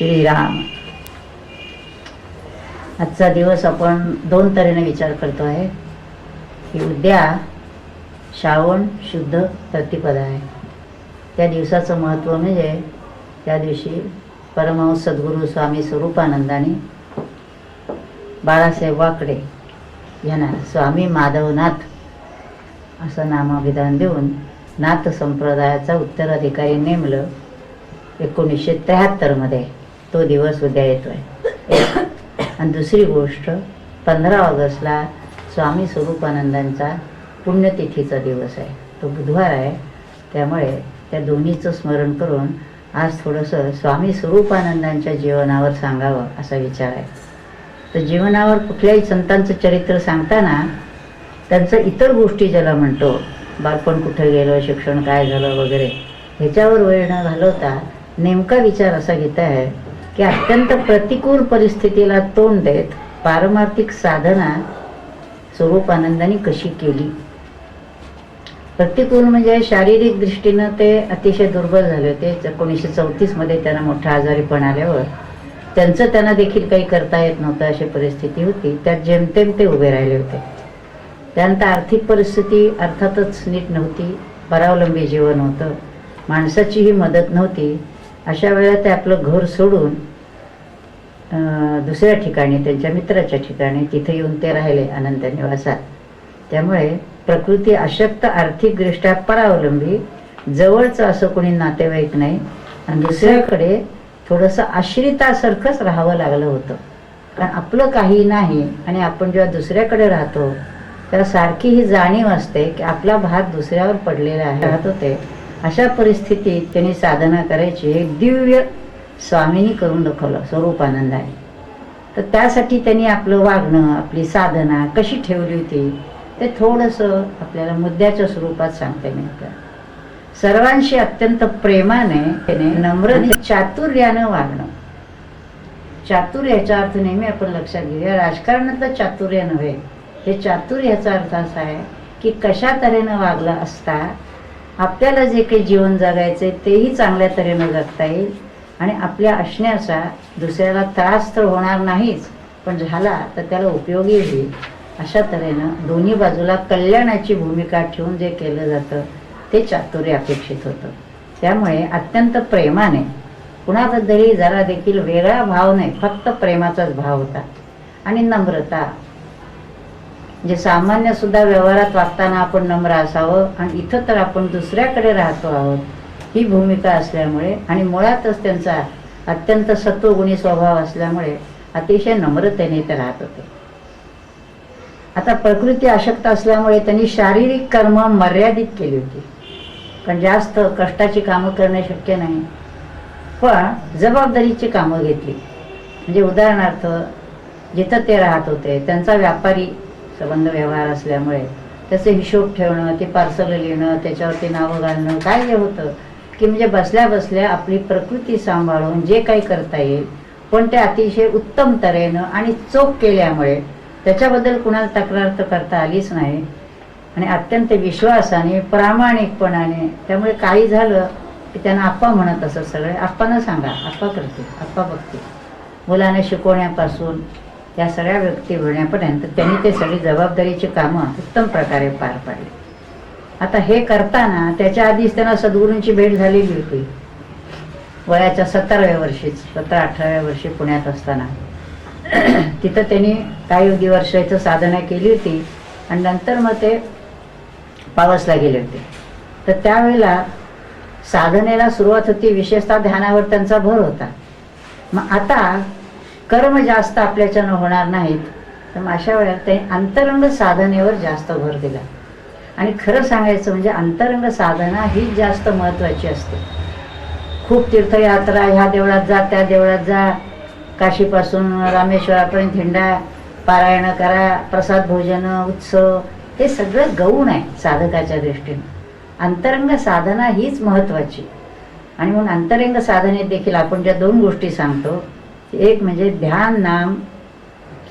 श्रीराम. आजचा दिवस आपण दोन तऱ्हेने विचार करतो आहे. की उद्या श्रावण शुद्ध प्रतिपदा आहे. त्या दिवसाचं महत्त्व म्हणजे त्या दिवशी परमहंस सद्गुरू स्वामी स्वरूपानंदाने बाळासाहेब वाकडे यांना स्वामी माधवनाथ असं नामाभिधान देऊन नाथ संप्रदायाचा उत्तराधिकारी नेमलं एकोणीसशे त्र्याहत्तरमध्ये. तो दिवस उद्या येतो आहे आणि दुसरी गोष्ट पंधरा ऑगस्टला स्वामी स्वरूपानंदांचा पुण्यतिथीचा दिवस आहे. तो बुधवार आहे. त्यामुळे त्या दोन्हीचं स्मरण करून आज थोडंसं स्वामी स्वरूपानंदांच्या जीवनावर सांगावं असा विचार आहे. तर जीवनावर कुठल्याही संतांचं चरित्र सांगताना त्यांचं इतर गोष्टी ज्याला म्हणतो बालपण कुठं गेलं शिक्षण काय झालं वगैरे ह्याच्यावर वेळ न घालवता नेमका विचार असा घेता आहे की अत्यंत प्रतिकूल परिस्थितीला तोंड देत पारमार्थिक साधना स्वरूपानंदाने कशी केली? प्रतिकूल म्हणजे शारीरिक दृष्टीनं ते अतिशय दुर्बल झाले होते. एकोणीसशे चौतीसमध्ये त्यांना मोठा आजारीपण आल्यावर त्यांचं त्यांना देखील काही करता येत नव्हतं अशी परिस्थिती होती. त्यात जेमतेम ते उभे राहिले होते. त्यानंतर आर्थिक परिस्थिती अर्थातच नीट नव्हती. परावलंबी जीवन होतं. माणसाचीही मदत नव्हती. अशा वेळेला ते आपलं घर सोडून दुसऱ्या ठिकाणी त्यांच्या मित्राच्या ठिकाणी तिथे येऊन ते राहिले अनंत निवासात. त्यामुळे प्रकृती अशक्त आर्थिकदृष्ट्या परावलंबी जवळचं असं कोणी नातेवाईक नाही आणि दुसऱ्याकडे थोडंसं आश्रितासारखंच राहावं लागलं होतं. कारण आपलं काही नाही आणि आपण जेव्हा दुसऱ्याकडे राहतो तेव्हा सारखी ही जाणीव असते की आपला भाग दुसऱ्यावर पडलेला आहे. राहत होते. अशा परिस्थितीत त्यांनी साधना करायची. एक दिव्य स्वामीनी करून दाखवलं स्वरूपानंदाने. तर त्यासाठी त्यांनी आपलं वागणं आपली साधना कशी ठेवली होती ते थोडंसं आपल्याला मुद्द्याच्या स्वरूपात सांगता मिळतं सर्वांशी अत्यंत प्रेमाने त्याने नम्र चातुर्यानं वागणं. चातुर्याचा अर्थ नेहमी आपण लक्षात घेऊया. राजकारणातलं चातुर्य नव्हे. हे चातुर्याचा अर्थ असा आहे की कशा तऱ्हेनं वागलं असता आपल्याला जे काही जीवन जगायचं आहे तेही चांगल्या तऱ्हेनं जगता येईल. आणि आपल्या असण्याचा दुसऱ्याला त्रास तर होणार नाहीच पण झाला तर त्याला उपयोगी होईल अशा तऱ्हेनं दोन्ही बाजूला कल्याणाची भूमिका ठेवून जे केलं जातं ते चातुर्य अपेक्षित होतं. त्यामुळे अत्यंत प्रेमाने कुणाबद्दलही जरा देखील वेगळा भाव नाही फक्त प्रेमाचाच भाव होता. आणि नम्रता म्हणजे सामान्य सुद्धा व्यवहारात वागताना आपण नम्र असावं आणि इथं तर आपण दुसऱ्याकडे राहतो आहोत ही भूमिका असल्यामुळे आणि मुळातच त्यांचा अत्यंत सत्वगुणी स्वभाव असल्यामुळे अतिशय नम्रतेने ते राहत होते. आता प्रकृती अशक्त असल्यामुळे त्यांनी शारीरिक कर्म मर्यादित केली होती. कारण जास्त कष्टाची कामं करणे शक्य नाही. पण जबाबदारीची कामं घेतली. म्हणजे उदाहरणार्थ जिथं ते राहत होते त्यांचा व्यापारी संबंध व्यवहार असल्यामुळे त्याचे हिशोब ठेवणं ते पार्सल लिहिणं त्याच्यावरती नावं घालणं काय जे होतं? की म्हणजे बसल्या बसल्या आपली प्रकृती सांभाळून जे काही करता येईल पण ते अतिशय उत्तम तऱ्हेनं आणि चोख केल्यामुळे त्याच्याबद्दल कुणाला तक्रार तर करता आलीच नाही. आणि अत्यंत विश्वासाने प्रामाणिकपणाने त्यामुळे काही झालं की त्यांना आप्पा म्हणत असत सगळे आप्पानं सांगा आप्पा करते आप्पा बघते मुलांना शिकवण्यापासून या सगळ्या व्यक्ती होण्यापर्यंत त्यांनी ते सगळी जबाबदारीची कामं उत्तम प्रकारे पार पाडली. आता हे करताना त्याच्या आधीच त्यांना सद्गुरूंची भेट झालेली होती. वयाच्या सतराव्या वर्षीच सतरा अठराव्या वर्षी पुण्यात असताना. तिथं त्यांनी काही दिवसाचं साधना केली होती आणि नंतर मग ते पावसला गेले होते. तर त्यावेळेला साधनेला सुरुवात होती विशेषतः ध्यानावर त्यांचा भर होता. मग आता कर्म जास्त आपल्याच्यानं होणार नाहीत तर मग अशा वेळेला ते अंतरंग साधनेवर जास्त भर दिला. आणि खरं सांगायचं म्हणजे अंतरंग साधना हीच जास्त महत्त्वाची असते. खूप तीर्थयात्रा ह्या देवळात जा त्या देवळात जा काशीपासून रामेश्वरापर्यंत हिंडा पारायण करा प्रसाद भोजन उत्सव हे सगळं गौण आहे साधकाच्या दृष्टीनं. अंतरंग साधना हीच महत्त्वाची. आणि म्हणून अंतरंग साधनेत देखील आपण ज्या दोन गोष्टी सांगतो एक म्हणजे ध्यान नाम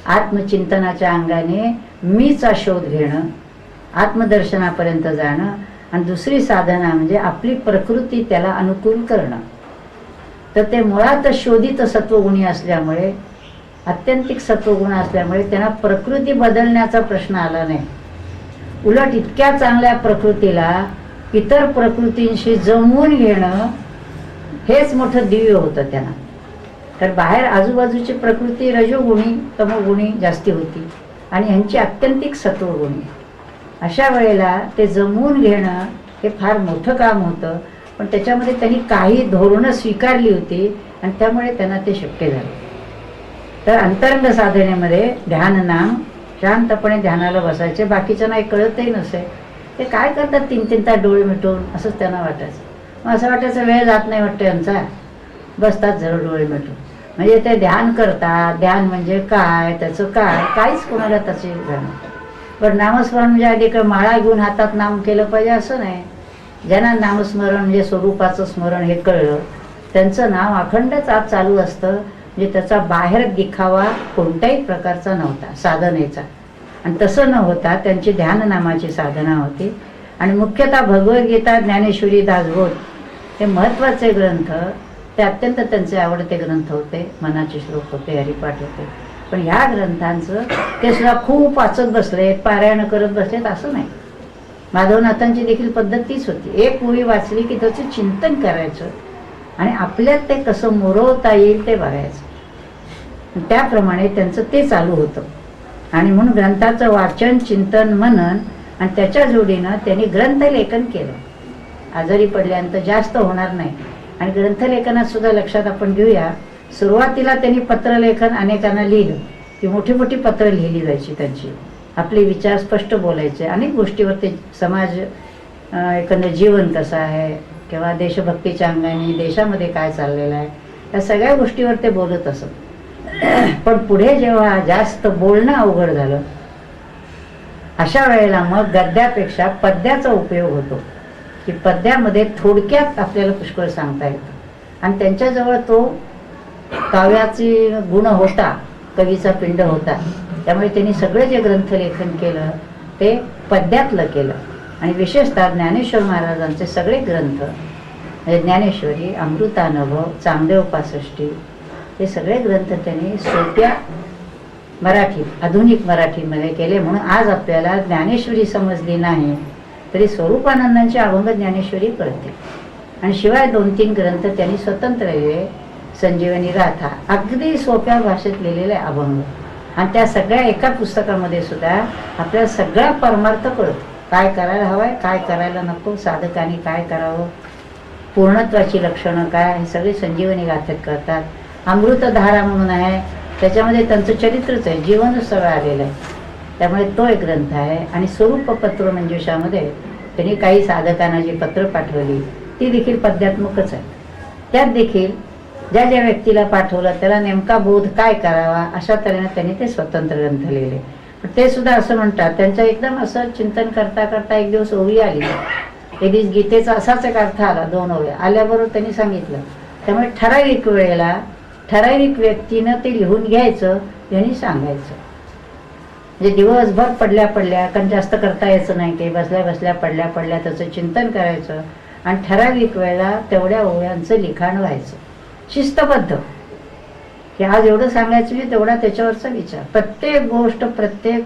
आत्मचिंतनाच्या अंगाने मीचा शोध घेणं आत्मदर्शनापर्यंत जाणं आणि दुसरी साधना म्हणजे आपली प्रकृती त्याला अनुकूल करणं. तर ते मुळात शोधित सत्वगुणी असल्यामुळे अत्यंतिक सत्वगुण असल्यामुळे त्यांना प्रकृती बदलण्याचा प्रश्न आला नाही. उलट इतक्या चांगल्या प्रकृतीला इतर प्रकृतींशी जमवून घेणं हेच मोठं दिव्य होतं त्यांना. तर बाहेर आजूबाजूची प्रकृती रजोगुणी तमोगुणी जास्ती होती. आणि ह्यांची अत्यंतिक सत्वगुणी. अशा वेळेला ते जमवून घेणं हे फार मोठं काम होतं. पण त्याच्यामध्ये त्यांनी काही धोरणं स्वीकारली होती आणि त्यामुळे त्यांना ते शक्य झालं. तर अंतरंग साधनेमध्ये ध्यान नाम शांतपणे ध्यानाला बसायचे. बाकीच्यांना नाही कळतही नसे. ते काय करतात तीन तीन तास डोळे मिटून? असंच त्यांना वाटायचं. मग असं वाटायचं वेळ जात नाही वाटतं यांचा? बसतात जरा डोळे मिटून. म्हणजे ते ध्यान करतात. ध्यान म्हणजे काय? त्याचं काय? काहीच कोणाला तसे जाणं पण नामस्मरण म्हणजे आधी माळा घेऊन हातात नाम केलं पाहिजे असं नाही. ज्यांना नामस्मरण म्हणजे स्वरूपाचं स्मरण हे कळलं त्यांचं नाम अखंडच आज चालू असतं. म्हणजे त्याचा बाहेर दिखावा कोणत्याही प्रकारचा नव्हता साधनेचा. आणि तसं न होता त्यांची ध्यान नामाची साधना होती. आणि मुख्यतः भगवद्गीता ज्ञानेश्वरी दासबोध हे महत्त्वाचे ग्रंथ. ते अत्यंत त्यांचे आवडते ग्रंथ होते मनाचे श्लोक होते हरिपाठ होते. पण ह्या ग्रंथांचं ते सुद्धा खूप वाचत बसलेत पारायण करत बसलेत असं नाही. माधवनाथांची देखील पद्धत तीच होती. एक ओळी वाचली की त्याचं चिंतन करायचं आणि आपल्यात ते कसं मोरवता येईल ते बघायचं. त्याप्रमाणे त्यांचं ते चालू होतं. आणि म्हणून ग्रंथाचं वाचन चिंतन मनन आणि त्याच्या जोडीनं त्यांनी ग्रंथलेखन केलं. आजारी पडल्यानंतर जास्त होणार नाही. आणि ग्रंथलेखनात सुद्धा लक्षात आपण घेऊया. सुरुवातीला त्यांनी पत्रलेखन अनेकांना लिहिलं. ती मोठी मोठी पत्र लिहिली जायची त्यांची. आपले विचार स्पष्ट बोलायचे. अनेक गोष्टीवर ते समाज एकंदर जीवन कसं आहे किंवा देशभक्तीच्या अंगाने देशामध्ये काय चाललेलं आहे या सगळ्या गोष्टीवर ते बोलत असत. पण पुढे जेव्हा जास्त बोलणं अवघड झालं अशा वेळेला मग गद्यापेक्षा पद्याचा उपयोग होतो. की पद्यामध्ये थोडक्यात आपल्याला पुष्कळ सांगता येतं. आणि त्यांच्याजवळ तो काव्याची गुण होता कवीचा पिंड होता. त्यामुळे त्यांनी सगळं जे ग्रंथलेखन केलं ते पद्यातलं केलं. आणि विशेषतः ज्ञानेश्वर महाराजांचे सगळे ग्रंथ म्हणजे ज्ञानेश्वरी अमृतानुभव चांगदेव पासष्टी हे सगळे ग्रंथ त्यांनी सोप्या मराठीत आधुनिक मराठीमध्ये केले म्हणून आज आपल्याला ज्ञानेश्वरी समजली नाही. तरी स्वरूपानंदांचे अभंग ज्ञानेश्वरी कळते आणि शिवाय दोन तीन ग्रंथ त्यांनी स्वतंत्र लिहिले संजीवनी राथा अगदी सोप्या भाषेत लिहिलेले अभंग. आणि त्या सगळ्या एका पुस्तकामध्ये सुद्धा आपल्याला सगळा परमार्थ कळतो. काय करायला हवंय काय करायला नको साधकाने काय करावं पूर्णत्वाची लक्षणं काय हे सगळे संजीवनी गाथेत करतात अमृतधारा म्हणून आहे. त्याच्यामध्ये त्यांचं चरित्रच आहे. जीवनच सगळं आलेलं आहे. त्यामुळे तो एक ग्रंथ आहे. आणि स्वरूप पत्र मंजुषामध्ये म्हणजे त्यांनी काही साधकांना जी पत्र पाठवली ती देखील पद्यात्मकच आहे त्यात देखील ज्या ज्या व्यक्तीला पाठवलं त्याला नेमका बोध काय करावा अशा तऱ्हेने त्यांनी ते स्वतंत्र ग्रंथ लिहिले. पण ते सुद्धा असं म्हणतात त्यांचं एकदम असं चिंतन करता करता एक दिवस ओवी आली. एक दिवस गीतेचा असाच एक अर्थ आला दोन ओव्या. आल्याबरोबर त्यांनी सांगितलं. त्यामुळे ठराविक वेळेला ठराविक व्यक्तीनं ते लिहून घ्यायचं यांनी सांगायचं. म्हणजे दिवसभर पडल्या पडल्या कारण जास्त करता यायचं नाही ते बसल्या बसल्या पडल्या पडल्या त्याचं चिंतन करायचं. आणि ठराविक वेळेला तेवढ्या ओव्यांचं लिखाण व्हायचं. शिस्तबद्ध. की आज एवढं सांगायचं मी तेवढा त्याच्यावरचा विचार. प्रत्येक गोष्ट प्रत्येक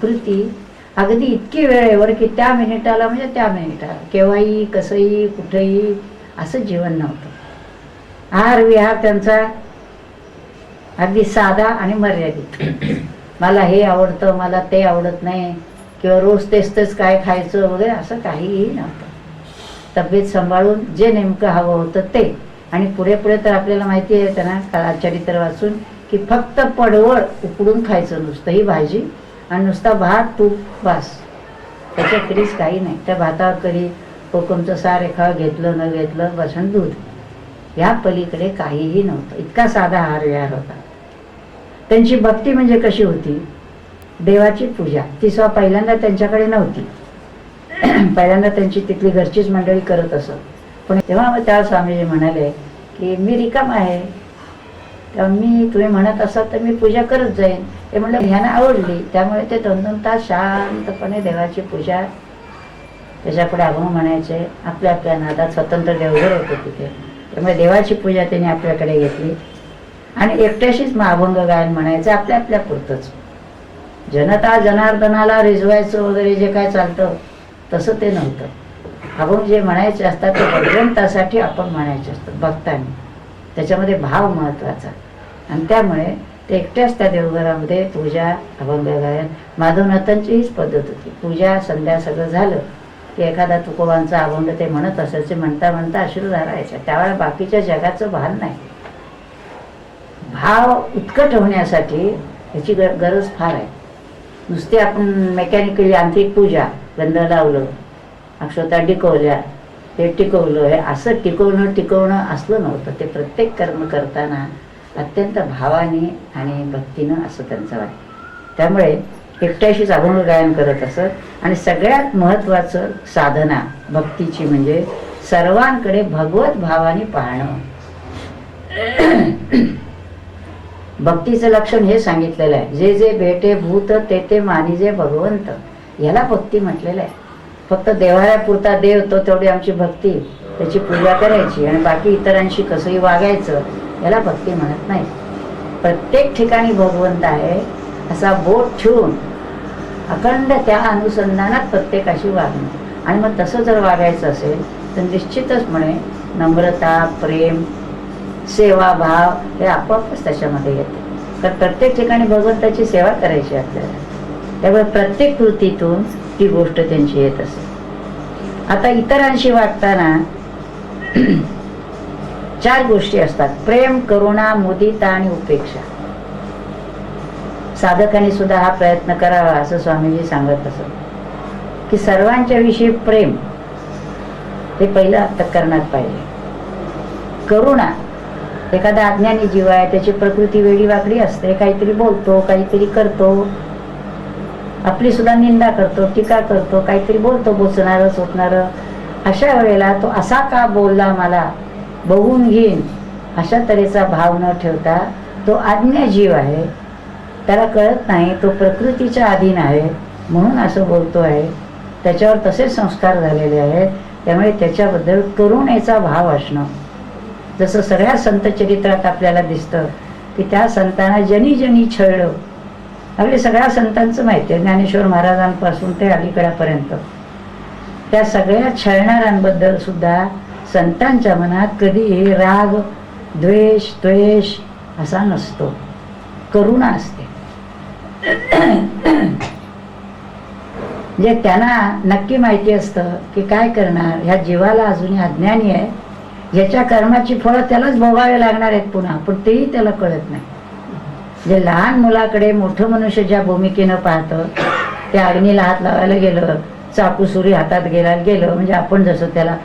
कृती अगदी इतकी वेळेवर की त्या मिनिटाला म्हणजे त्या मिनिटाला. केव्हाही कसंही कुठेही असं जीवन नव्हतं. आहार विहार त्यांचा अगदी साधा आणि मर्यादित. मला हे आवडतं मला ते आवडत नाही किंवा रोज तेच तेच काय खायचं वगैरे असं काहीही नव्हतं. तब्येत सांभाळून जे नेमकं हवं होतं ते. आणि पुढे पुढे तर आपल्याला माहिती आहे त्यांना कलाचरित्र वाचून की फक्त पडवळ उकडून खायचं नुसतं ही भाजी आणि नुसता भात तूप बास. त्याच्या कधीच काही नाही. त्या भातावर कधी कोकमचं सार एखावं घेतलं न घेतलं बसन दूध. ह्या पलीकडे काहीही नव्हतं. इतका साधा आहार विहार होता. त्यांची भक्ती म्हणजे कशी होती? देवाची पूजा. ती स्व पहिल्यांदा त्यांच्याकडे नव्हती. पहिल्यांदा त्यांची तिथली घरचीच मंडळी करत असत. पण तेव्हा मग त्या स्वामीजी म्हणाले की मी रिकाम आहे. तेव्हा मी तुम्ही म्हणत असाल तर मी पूजा करत जाईन. ते म्हणलं ह्यांना आवडली. त्यामुळे ते दोन दोन तास शांतपणे देवाची पूजा त्याच्यापुढे अभंग म्हणायचे. आपल्या आपल्या नादात स्वतंत्र देवघर होते तिथे. त्यामुळे देवाची पूजा त्यांनी आपल्याकडे घेतली. आणि एकट्याशीच महाभंग गायन म्हणायचं आपल्या आपल्या पुरतंच. जनता जनार्दनाला रिझवायचं वगैरे जे काय चालतं तसं ते नव्हतं. अभंग जे म्हणायचे असतात ते भगवंतासाठी आपण म्हणायचे असतात भक्तांनी. त्याच्यामध्ये भाव महत्त्वाचा. आणि त्यामुळे ते एकट्याच त्या देवघरामध्ये पूजा अभंग गायन माधवनाथांची हीच पद्धत होती. पूजा संध्या सगळं झालं की एखादा तुकोबांचा अभंग ते म्हणत असायचे म्हणता म्हणता अश्रू यायच्या त्यावेळेला बाकीच्या जगाचं भान नाही. भाव उत्कट होण्यासाठी याची गरज फार आहे. नुसते आपण मेकॅनिकली यांत्रिक पूजा गंध लावलं अक्षता टिकवल्या ते टिकवलं हे असं टिकवणं टिकवणं असलं नव्हतं. ते प्रत्येक कर्म करताना अत्यंत भावाने आणि भक्तीनं असं त्यांचं वाटतं त्यामुळे एकट्याशीच अभंग गायन करत असत. आणि सगळ्यात महत्त्वाचं साधना भक्तीची म्हणजे सर्वांकडे भगवत भावाने पाहणं भक्तीचं लक्षण हे सांगितलेलं आहे. जे जे भेटे भूत ते ते मानिजे भगवंत. याला भक्ती म्हटलेलं आहे. फक्त देवाऱ्यापुरता देव तो तेवढी आमची भक्ती. त्याची पूजा करायची आणि बाकी इतरांशी कसंही वागायचं याला भक्ती म्हणत नाही. प्रत्येक ठिकाणी भगवंत आहे असा बोट ठेवून अखंड त्या अनुसंधानात प्रत्येकाशी वागणं. आणि मग तसं जर वागायचं असेल तर निश्चितच म्हणे नम्रता प्रेम सेवाभाव हे आपोआपच त्याच्यामध्ये येते. तर प्रत्येक ठिकाणी भगवंताची सेवा करायची आपल्याला. त्यामुळे प्रत्येक कृतीतून ती गोष्ट त्यांची येत असते आता इतरांशी वागताना चार गोष्टी असतात. प्रेम करुणा मुदिता आणि उपेक्षा. साधकांनी सुद्धा हा प्रयत्न करावा असं स्वामीजी सांगत असत. की सर्वांच्या विषयी प्रेम हे पहिलं अंतकरणात पाहिजे. करुणा एखादा अज्ञानी जीव आहे त्याची प्रकृती वेगळी वाकडी असते काहीतरी बोलतो काहीतरी करतो. आपली सुद्धा निंदा करतो टीका करतो काहीतरी बोलतो बोचणार सोचणारं अशा वेळेला तो असा का बोलला मला बघून घेईन. अशा तऱ्हेचा भाव न ठेवता तो आज्ञा जीव आहे. त्याला कळत नाही तो प्रकृतीच्या अधीन आहे म्हणून असं बोलतो आहे. त्याच्यावर तसे संस्कार झालेले आहेत. त्यामुळे त्याच्याबद्दल करुणेचा भाव असणं. जसं सगळ्या संत चरित्रात आपल्याला दिसतं की त्या संतांना जनी जनी छळलं. अगदी सगळ्या संतांचं माहिती आहे ज्ञानेश्वर महाराजांपासून ते अलीकडापर्यंत. त्या सगळ्या छळणाऱ्यांबद्दल सुद्धा संतांच्या मनात कधीही राग द्वेष द्वेष असा नसतो. करुणा असते. जे त्यांना नक्की माहिती असतं की काय करणार ह्या जीवाला अजूनही अज्ञानी आहे ज्याच्या कर्माची फळं त्यालाच भोगावे लागणार आहेत पुन्हा पण तेही त्याला कळत नाही. जे लहान मुलाकडे मोठं मनुष्य ज्या भूमिकेनं पाहतं त्या अग्नीला हात लावायला गेलं चाकू सुरी हातात गेला गेलं म्हणजे आपण जसं त्याला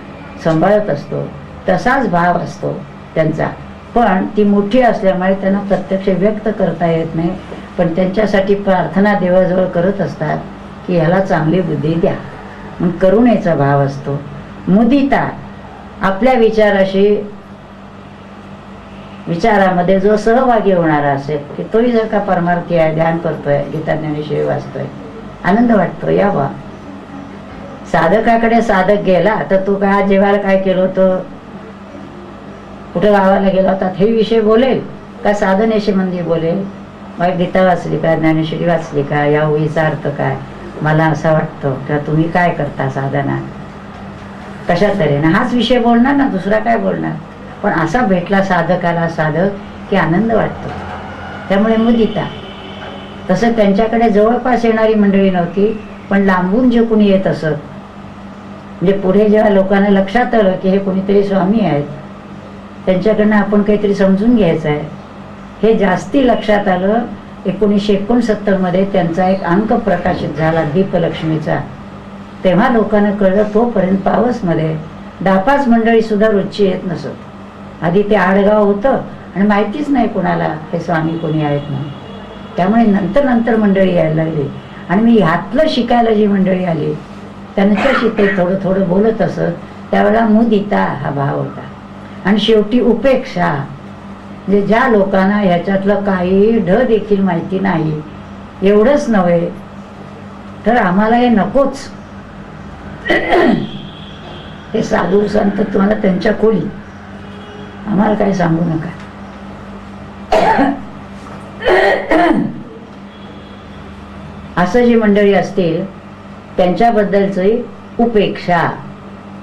सांभाळत असतो तसाच भाव असतो त्यांचा. पण ती मोठी असल्यामुळे त्यांना प्रत्यक्ष व्यक्त करता येत नाही पण त्यांच्यासाठी प्रार्थना देवाजवळ करत असतात की ह्याला चांगली बुद्धी द्या. मग करुणेचा भाव असतो. मुदिता आपल्या विचाराशी विचारामध्ये जो सहभागी होणारा असेल की तोही जर का परमार्थी आहे ध्यान करतोय गीता वाचतोय आनंद वाटतो या साधकाकडे साधक गेला तर तू काय जेवायला काय केलं होतं? कुठं गावाला गेला होता? हे विषय बोलेल. का साधनेशी मंदिर बोलेल? मग गीता वाचली का ज्ञानेश्वरी वाचली का? या ओळीचा अर्थ काय? मला असं वाटतं. किंवा तुम्ही काय करता साधना? कशा तऱ्हेनं? हाच विषय बोलणार ना दुसरा काय बोलणार? पण असा भेटला साधकाला साधक की आनंद वाटतो. त्यामुळे मुदिता तसं त्यांच्याकडे जवळपास येणारी मंडळी नव्हती पण लांबून जे कोणी येत असत म्हणजे पुढे जेव्हा लोकांना लक्षात आलं की हे कोणीतरी स्वामी आहेत त्यांच्याकडनं आपण काहीतरी समजून घ्यायचं आहे हे जास्ती लक्षात आलं एकोणीसशे एकोणसत्तरमध्ये त्यांचा एक अंक प्रकाशित झाला दीपलक्ष्मीचा. तेव्हा लोकांना कळलं तोपर्यंत पावसमध्ये दापाच मंडळी सुद्धा रोजची येत नसत. आधी ते आडगाव होतं आणि माहितीच नाही कोणाला हे स्वामी कोणी आहेत म्हणून. त्यामुळे नंतर नंतर मंडळी यायला लागली. आणि मी ह्यातलं शिकायला जी मंडळी आली त्यांच्याशी ते थोडं थोडं बोलत असत त्यावेळेला मुदिता हा भाव होता. आणि शेवटी उपेक्षा म्हणजे ज्या लोकांना ह्याच्यातलं काही ढ देखील माहिती नाही एवढंच नव्हे तर आम्हाला हे नकोच. हे साधू संत तुम्हाला त्यांच्या खोली. आम्हाला काही सांगू नका. असं जी मंडळी असतील त्यांच्याबद्दलची उपेक्षा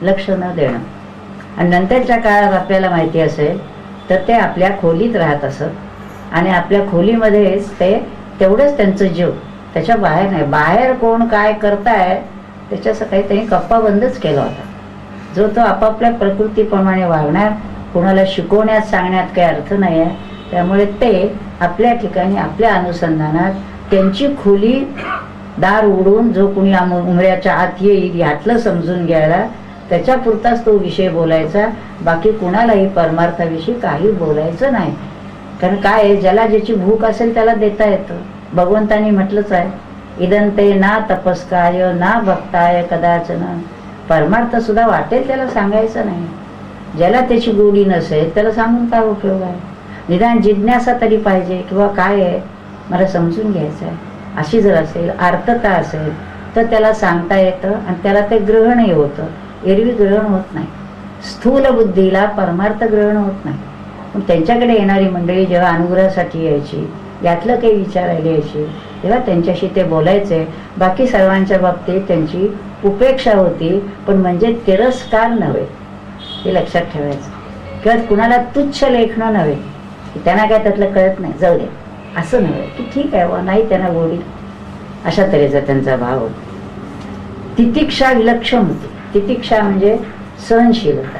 लक्ष न देणं. आणि नंतरच्या काळात आपल्याला माहिती असेल तर ते आपल्या खोलीत राहत असत. आणि आपल्या खोलीमध्येच ते तेवढंच त्यांचं जीव. त्याच्या बाहेर नाही. बाहेर कोण काय करताय त्याच्यासाठी त्यांनी कप्पा बंदच केला होता. जो तो आपापल्या प्रकृतीप्रमाणे वागणार कोणाला शिकवण्यात सांगण्यात काही अर्थ नाही आहे त्यामुळे ते आपल्या ठिकाणी आपल्या अनुसंधानात त्यांची खोली दार उडून जो कुणी उमऱ्याच्या आत येईल यातलं समजून घ्यायला त्याच्यापुरताच तो विषय बोलायचा बाकी कुणालाही परमार्थाविषयी काही बोलायचं नाही. कारण काय आहे ज्याला ज्याची भूक असेल त्याला देता येतं. भगवंतानी म्हटलंच आहे इदन ते ना तपस्काय ना भक्ताय कदाचन. परमार्थ सुद्धा वाटेल त्याला सांगायचं नाही. ज्याला त्याची गोडी नसेल त्याला सांगून काय उपयोग आहे? निदान जिज्ञासा तरी पाहिजे किंवा काय आहे? मला समजून घ्यायचं आहे. अशी जर असेल आर्तता असेल तर त्याला सांगता येतं आणि त्याला ते ग्रहणही होतं. एरवी ग्रहण होत नाही. स्थूल बुद्धीला परमार्थ ग्रहण होत नाही. पण त्यांच्याकडे येणारी मंडळी जेव्हा अनुग्रहासाठी यायची यातलं काही विचारायला यायची तेव्हा त्यांच्याशी ते बोलायचे. बाकी सर्वांच्या बाबतीत त्यांची उपेक्षा होती पण म्हणजे तिरस्कार नव्हे. हे लक्षात ठेवायचं. किंवा कुणाला तुच्छ लेखणं नव्हे. की त्यांना काय त्यातलं कळत नाही. जाऊ दे. असं नव्हे. की ठीक आहे वा नाही त्यांना गोडी. अशा तऱ्हेचा त्यांचा भाव होता. तितिक्षा विलक्षण होती. तितिक्षा म्हणजे सहनशीलता.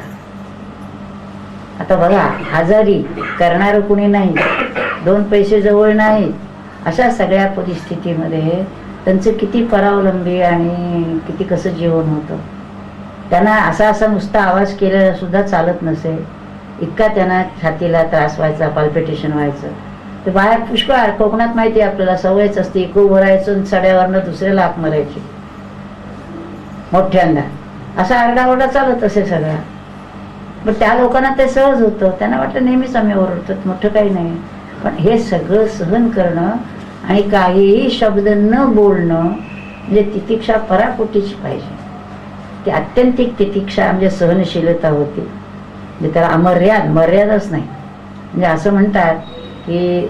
आता बघा आजारी करणारं कुणी नाही. दोन पैसे जवळ नाहीत. अशा सगळ्या परिस्थितीमध्ये त्यांचं किती परावलंबी आणि किती कसं जीवन होतं. त्यांना असा असा नुसता आवाज केलेला सुद्धा चालत नसेल इतका त्यांना छातीला त्रास व्हायचा पाल्पिटेशन व्हायचं. ते बाहेर पुष्कळ कोकणात माहिती आहे आपल्याला सवयच असते इको भरायचं आणि सड्यावरनं दुसऱ्याला हाक मारायची. मोठ्यांदा. असा आरडाओरडा चालत असे सगळा पण त्या लोकांना ते सहज होतं. त्यांना वाटतं नेहमीच आम्ही ओरडतो मोठं काही नाही. पण हे सगळं सहन करणं आणि काहीही शब्द न बोलणं म्हणजे तितिक्षा पराकोटीची पाहिजे. ती अत्यंतिक तितिक्षा म्हणजे सहनशीलता होती. म्हणजे त्याला अमर्याद मर्यादाच नाही. म्हणजे असं म्हणतात की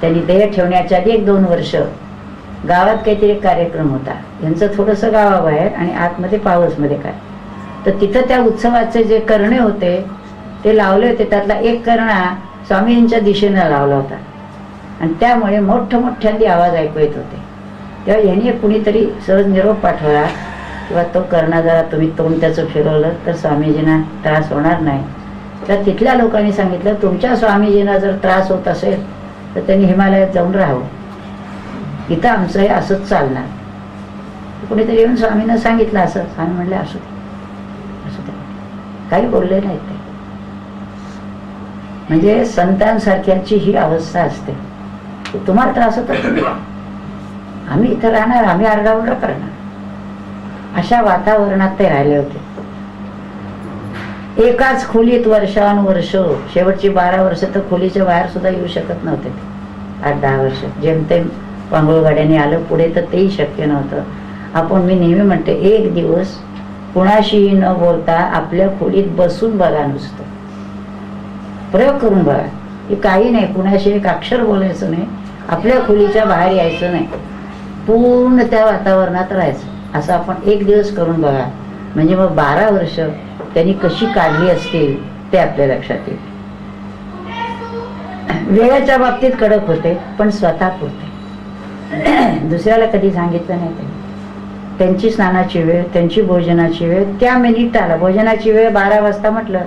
त्यांनी देह ठेवण्याच्या आधी एक दोन वर्ष गावात काहीतरी एक कार्यक्रम होता. यांचं थोडंसं गावाबाहेर आणि आतमध्ये पावसमध्ये काय. तर तिथं त्या उत्सवाचे जे करणे होते ते लावले होते. त्यातला एक करणा स्वामींच्या दिशेनं लावला होता. आणि त्यामुळे मोठ्या मोठ्यांदी आवाज ऐकू येत होते. तेव्हा यांनी कुणीतरी सहज निरोप पाठवला किंवा तो करणं जरा तुम्ही तोंड त्याचं फिरवलं तर स्वामीजींना त्रास होणार नाही. तर तिथल्या लोकांनी सांगितलं तुमच्या स्वामीजींना जर त्रास होत असेल तर त्यांनी हिमालयात जाऊन राहावं. इथं आमचं हे असंच चालणार. कुणीतरी येऊन स्वामींना सांगितलं असं स्वामी म्हणले असू दे असू दे. काही बोलले नाही ते. म्हणजे संतांसारख्यांची ही अवस्था असते. तुम्हाला त्रास होतो? आम्ही इथं राहणार आम्ही आरडाओरडा करणार. अशा वातावरणात ते राहिले होते. एकाच खोलीत वर्षानुवर्ष शेवटची बारा वर्ष तर खोलीच्या बाहेर सुद्धा येऊ शकत नव्हते. ते आठ दहा वर्ष. जेमतेम पांगोळ गाड्याने आलं पुढे तर तेही शक्य नव्हतं. आपण मी नेहमी म्हणते एक दिवस कुणाशीही न बोलता आपल्या खोलीत बसून बघा नुसतं. प्रयोग करून बघा. हे काही नाही कुणाशी एक अक्षर बोलायचं नाही. आपल्या खोलीच्या बाहेर यायचं नाही. पूर्ण त्या वातावरणात राहायचं. असं आपण एक दिवस करून बघा. म्हणजे मग बारा वर्ष त्यांनी कशी काढली असतील ते आपल्या लक्षात येईल. वेळेच्या बाबतीत कडक होते पण स्वतः पुरते. दुसऱ्याला कधी सांगितलं नाही त्यांनी. त्यांची स्नानाची वेळ त्यांची भोजनाची वेळ त्या मिनिटाला भोजनाची वेळ बारा वाजता म्हटलं.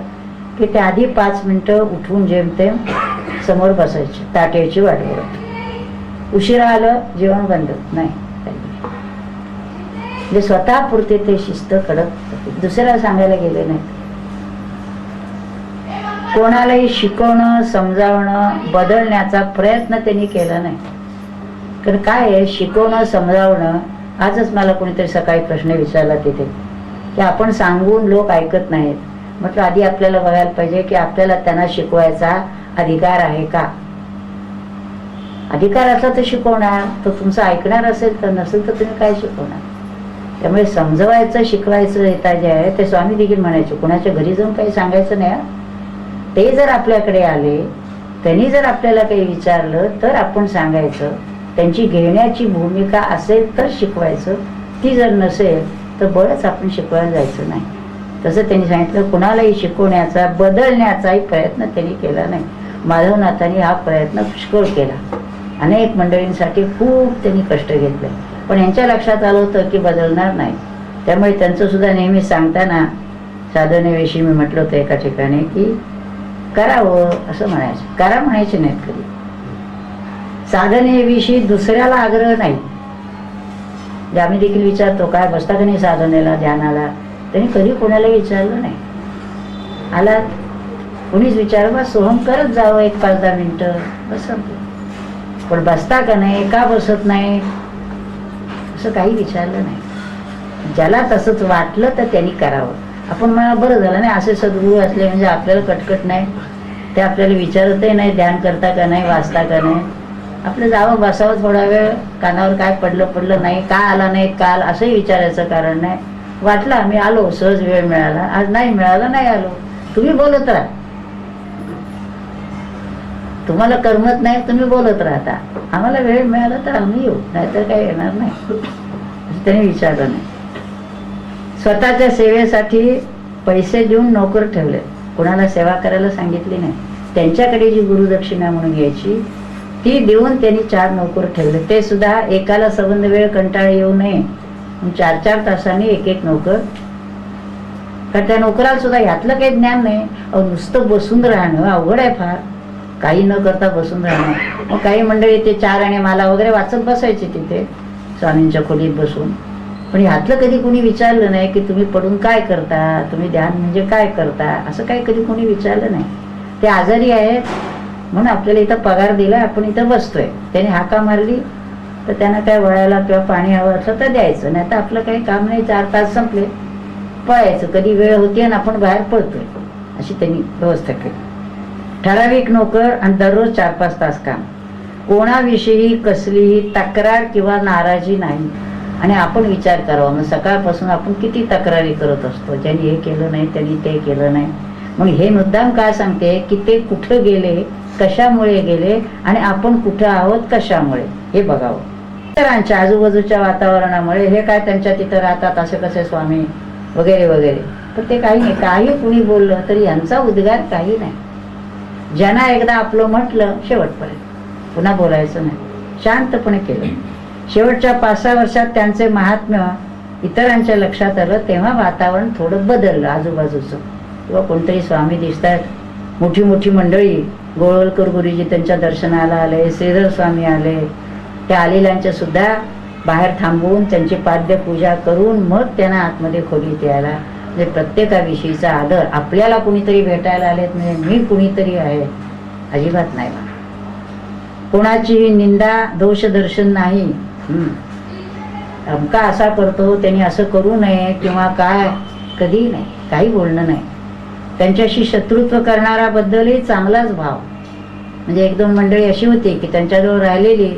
की ते आधी पाच मिनिटं उठून जेमतेम समोर बसायचे. ताट्याची वाट बघत. उशिरा आलं जेवण बंद. नाही. म्हणजे स्वतः पुरते ते शिस्त कडक. दुसऱ्याला सांगायला गेले नाही. कोणालाही शिकवणं समजावणं बदलण्याचा प्रयत्न त्यांनी केला नाही. कारण काय आहे? शिकवणं समजावणं आजच मला कोणीतरी सकाळी प्रश्न विचारला तिथे. की आपण सांगून लोक ऐकत नाहीत. म्हटलं आधी आपल्याला बघायला पाहिजे की आपल्याला त्यांना शिकवायचा अधिकार आहे का? अधिकार असला तर शिकवणार तो तुमचं ऐकणार असेल तर नसेल तर तुम्ही काय शिकवणार? त्यामुळे समजवायचं शिकवायचं येता जे आहे. ते स्वामी देखील म्हणायचे कुणाच्या घरी जाऊन काही सांगायचं नाही ते जर आपल्याकडे आले त्यांनी जर आपल्याला काही विचारलं तर आपण सांगायचं. त्यांची घेण्याची भूमिका असेल तर शिकवायचं. ती जर नसेल तर बरंच आपण शिकवायला जायचं नाही. तसं त्यांनी सांगितलं कुणालाही शिकवण्याचा बदलण्याचाही प्रयत्न त्यांनी केला नाही. माधवनाथांनी हा प्रयत्न पुष्कळ केला. अनेक मंडळींसाठी खूप त्यांनी कष्ट घेतले. पण यांच्या लक्षात आलं होतं की बदलणार नाही. त्यामुळे त्यांचं सुद्धा नेहमी सांगताना साधनेविषयी मी म्हटलं होतं एका ठिकाणी की करावं असं म्हणायचं. करा म्हणायचे नाहीत कधी. साधनेविषयी दुसऱ्याला आग्रह नाही. आम्ही देखील विचारतो काय बसता का नाही साधनेला ध्यानाला? त्यांनी कधी कोणाला विचारलं नाही. आला कोणीच विचार बा सोहम करत जावं एक पाच दहा मिनटं बस पण बसता का नाही का बसत नाही असं काही विचारलं नाही. ज्याला तसंच वाटलं तर त्यांनी करावं. आपण मला बरं झालं नाही असे सद्गुरू असले म्हणजे आपल्याला कटकट नाही. ते आपल्याला विचारतही नाही ध्यान करता का नाही वाचता का नाही. आपलं जावं बसावं थोडा वेळ कानावर काय पडलं पडलं नाही का आला नाही काल असंही विचारायचं कारण नाही. वाटलं आम्ही आलो सहज वेळ मिळाला. आज नाही मिळाला नाही आलो. तुम्ही बोलत राहा. तुम्हाला करमत नाही तुम्ही बोलत राहता. आम्हाला वेळ मिळाला तर आम्ही येऊ. नाहीतर काही येणार नाही. त्यांनी विचारलं नाही. स्वतःच्या सेवेसाठी पैसे देऊन नोकर ठेवले. कोणाला सेवा करायला सांगितली नाही. त्यांच्याकडे जी गुरुदक्षिणा म्हणून घ्यायची ती देऊन त्यांनी चार नोकर ठेवले. ते सुद्धा एकाला संबंध वेळ कंटाळ येऊ नये. चार चार तासांनी एक एक नोकर. कारण त्या नोकराला सुद्धा यातलं काही ज्ञान नाही. अहो नुसतं बसून राहणं अवघड आहे फार. काही न करता बसून राहणं. मग काही मंडळी ते चार आणि माला वगैरे वाचत बसायचे तिथे स्वामींच्या खोलीत बसून. पण ह्यातलं कधी कोणी विचारलं नाही की तुम्ही पडून काय करता? तुम्ही ध्यान म्हणजे काय करता? असं काही कधी कोणी विचारलं नाही. ते आजारी आहेत. म्हणून आपल्याला इथं पगार दिला आपण इथं बसतोय. त्याने हाका मारली. तर त्यांना काय वळायला किंवा पाणी हवं असलं तर द्यायचं. नाही तर आपलं काही काम नाही चार तास संपले पळायचं. कधी वेळ होती आणि आपण बाहेर पळतोय अशी त्यांनी व्यवस्था केली. ठराविक नोकर आणि दररोज चार पाच तास काम. कोणाविषयी कसलीही तक्रार किंवा नाराजी नाही. आणि आपण विचार करावा. मग सकाळपासून आपण किती तक्रारी करत असतो? ज्यांनी हे केलं नाही त्यांनी ते केलं नाही. मग हे मुद्दाम काय सांगते? की ते कुठं गेले कशामुळे गेले आणि आपण कुठं आहोत कशामुळे? हे बघावं. इतरांच्या आजूबाजूच्या वातावरणामुळे हे काय त्यांच्या तिथं राहतात असे कसे स्वामी वगैरे वगैरे. पण ते काही नाही काही कुणी बोललं तरी यांचा उद्गार काही नाही. ज्यांना एकदा आपलं म्हटलं शेवटपर्यंत. पुन्हा बोलायचं नाही. शांतपणे केलं. शेवटच्या पाच सहा वर्षात त्यांचे महात्म्य इतरांच्या लक्षात आलं तेव्हा वातावरण थोडं बदललं आजूबाजूचं. किंवा कोणतरी स्वामी दिसतायत मोठी मोठी मंडळी गोळवलकर गुरुजी त्यांच्या दर्शनाला आले श्रीधर स्वामी आले. त्या आलेल्यांच्या सुद्धा बाहेर थांबवून त्यांची पाद्य पूजा करून मग त्यांना आतमध्ये खोलीत यायला. म्हणजे प्रत्येकाविषयीचा आदर आपल्याला कुणीतरी भेटायला आलेत म्हणजे मी कुणीतरी आहे अजिबात नाही कोणाचीही निंदा दोष दर्शन नाही. अमका असा करतो त्यांनी असं करू नये किंवा काय कधी नाही काही बोलणं नाही. त्यांच्याशी शत्रुत्व करणाऱ्याबद्दलही चांगलाच भाव. म्हणजे एक दोन मंडळी अशी होती की त्यांच्याजवळ राहिलेली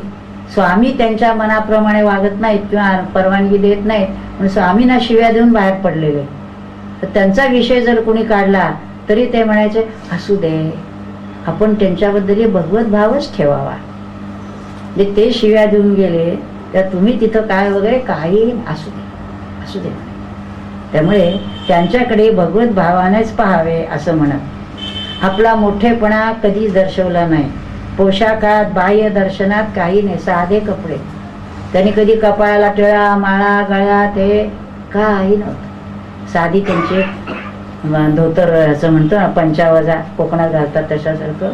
स्वामी त्यांच्या मनाप्रमाणे वागत नाहीत किंवा परवानगी देत नाहीत म्हणून स्वामींना शिव्या देऊन बाहेर पडलेले. तर त्यांचा विषय जर कोणी काढला तरी ते म्हणायचे असू दे. आपण त्यांच्याबद्दल भगवत भावच ठेवावा. म्हणजे ते शिव्या देऊन गेले तर तुम्ही तिथं काय वगैरे काही असू दे. असू दे. त्यामुळे त्यांच्याकडे भगवत भावानेच पाहावे असं म्हणत. आपला मोठेपणा कधीच दर्शवला नाही. पोशाखात बाह्य दर्शनात काही नाही साधे कपडे. त्यांनी कधी कपाळाला टिळा माळा गळा ते काही नव्हतं. साधी त्यांचे धोतर असं म्हणतो ना पंचावजा कोकणात घालतात तशासारखं.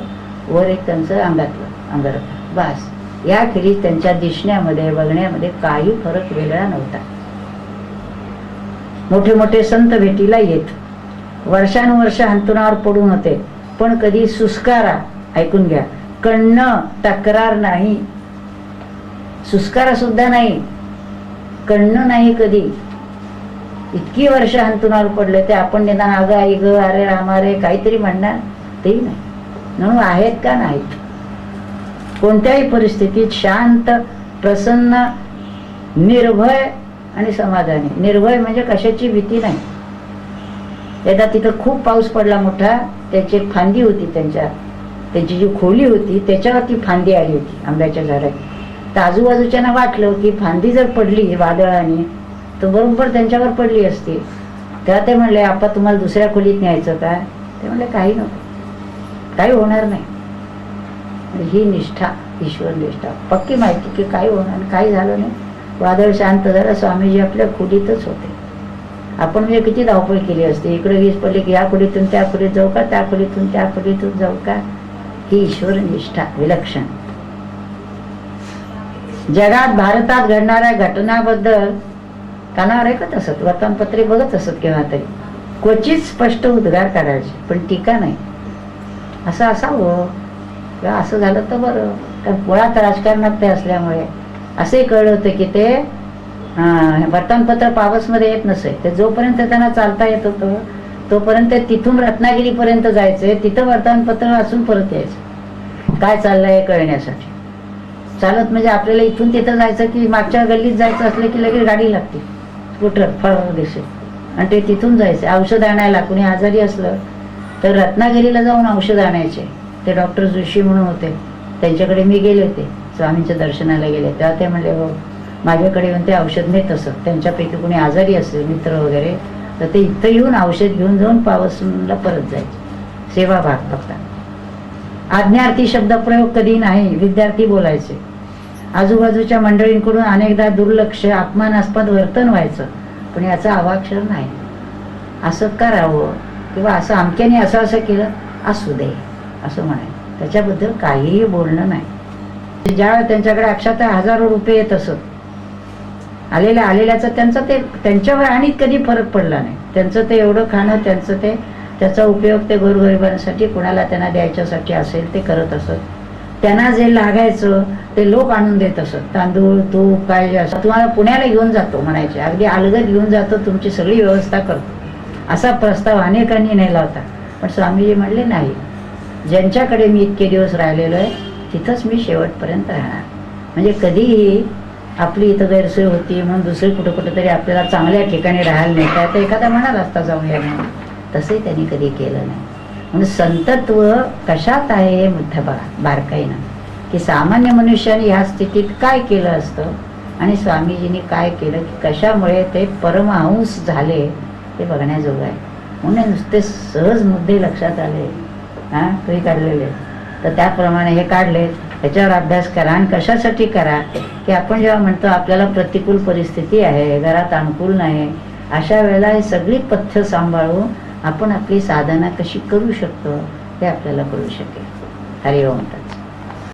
वर एक त्यांचं अंगातलं अंगर बास. या खेरीज त्यांच्या दिसण्यामध्ये बघण्यामध्ये काही फरक वेगळा नव्हता. मोठे मोठे संत भेटीला येत. वर्षानुवर्ष अंतुनावर पडून होते. पण कधी सुस्कारा ऐकून घ्या. कणं तक्रार नाही. सुस्कारा सुद्धा नाही. कण्ण नाही कधी. इतकी वर्ष अंतुनावर पडले ते आपण निदान अगं आई ग अरे रामा रे काहीतरी म्हणणार. तेही नाही. म्हणून आहेत का नाहीत कोणत्याही परिस्थितीत शांत प्रसन्न निर्भय आणि समाधानी. निर्भय म्हणजे कशाची भीती नाही. एकदा तिथं खूप पाऊस पडला मोठा त्याची फांदी होती त्यांच्या. त्यांची जी खोली होती त्याच्यावरती फांदी आली होती आंब्याच्या झाडाची तर आजूबाजूच्यांना वाटलं की फांदी जर पडली वादळाने तर बरोबर त्यांच्यावर पडली असती. तेव्हा ते म्हणले आपा तुम्हाला दुसऱ्या खोलीत न्यायचं का? ते म्हणले काही नको. काही होणार नाही. ही निष्ठा ईश्वर निष्ठा. पक्की माहिती की काही होणार काही झालं नाही. वादळ शांत झालं स्वामीजी आपल्या खोलीतच होते. आपण म्हणजे किती धावपळ केली असते. इकडे वीज पडली की या खोलीतून त्या खोलीत जाऊ का त्या खोलीतून त्या खोलीतून जाऊ का? ही ईश्वर निष्ठा विलक्षण. जगात भारतात घडणाऱ्या घटनाबद्दल कानावर ऐकत असत वर्तमानपत्रे बघत असत केव्हा तरी. क्वचित स्पष्ट उद्गार काढायचे पण टीका नाही. असं असावं. किंवा असं झालं तर बरं. कारण मुळात राजकारणात ते असल्यामुळे. असंही कळलं होतं की ते वर्तमानपत्र पावसमध्ये येत नसे. ते जोपर्यंत त्यांना चालता येत होतं तोपर्यंत तिथून रत्नागिरीपर्यंत जायचंय तिथं वर्तमानपत्र वाचून परत यायचं. काय चाललंय कळण्यासाठी? चालत म्हणजे आपल्याला इथून तिथं जायचं की मागच्या गल्लीत जायचं असलं की लगेच गाडी लागते स्कूटर फळ दिसेल आणि ते तिथून जायचं औषध आणायला कुणी आजारी असलं तर रत्नागिरीला जाऊन औषध आणायचे. ते डॉक्टर जोशी म्हणून होते. त्यांच्याकडे मी गेले होते. स्वामींच्या दर्शनाला गेले. तेव्हा ते म्हणले हो माझ्याकडे येऊन ते औषध नेत असत त्यांच्यापैकी कुणी आजारी असेल मित्र वगैरे तर ते इथं येऊन औषध घेऊन जाऊन पावसला परत जायचे. सेवा भाग बघता. आज्ञार्थी शब्दप्रयोग कधी नाही विद्यार्थी बोलायचे. आजूबाजूच्या मंडळींकडून अनेकदा दुर्लक्ष अपमानास्पद वर्तन व्हायचं पण याचा अवाक्षर नाही. असं करावं किंवा असं अमक्याने असं असं केलं असू दे असं म्हणाय त्याच्याबद्दल काहीही बोलणं नाही. ज्यावेळेला त्यांच्याकडे अक्षरशः हजारो रुपये येत असत आलेल्या आलेल्याचं त्यांचं ते त्यांच्यावर आणि कधी फरक पडला नाही. त्यांचं ते एवढं खाणं त्यांचं ते त्याचा उपयोग ते गोरगरिबांसाठी कुणाला त्यांना द्यायच्यासाठी असेल ते करत असत. त्यांना जे लागायचं ते लोक आणून देत असत. तांदूळ तूप काय जे असं तुम्हाला पुण्याला घेऊन जातो म्हणायचे. अगदी अलगद घेऊन जातो तुमची सगळी व्यवस्था करतो. असा प्रस्ताव अनेकांनी नेला होता पण स्वामीजी म्हणले नाही. ज्यांच्याकडे मी इतके दिवस राहिलेलो आहे तिथंच मी शेवटपर्यंत राहणार. म्हणजे कधीही आपली इथं गैरसोय होती म्हणून दुसरी कुठं कुठं तरी आपल्याला चांगल्या ठिकाणी राहायला नाही तर एखादा म्हणाला असता जाऊया म्हणून तसंही त्यांनी कधी केलं नाही. म्हणून संतत्व कशात आहे हे मुद्दा बघा बारकाईनं. की सामान्य मनुष्याने ह्या स्थितीत काय केलं असतं? आणि स्वामीजींनी काय केलं? की कशामुळे ते परमहंस झाले? ते बघण्याजोगं आहे. म्हणून नुसते सहज मुद्दे लक्षात आले. हां तुम्ही काढलेले. तर त्याप्रमाणे हे काढले त्याच्यावर अभ्यास करा आणि कशासाठी करा? की आपण जेव्हा म्हणतो आपल्याला प्रतिकूल परिस्थिती आहे घरात अनुकूल नाही अशा वेळेला ही सगळी पथ्य सांभाळून आपण आपली साधना कशी करू शकतो हे आपल्याला कळू शकेल. हरिओम.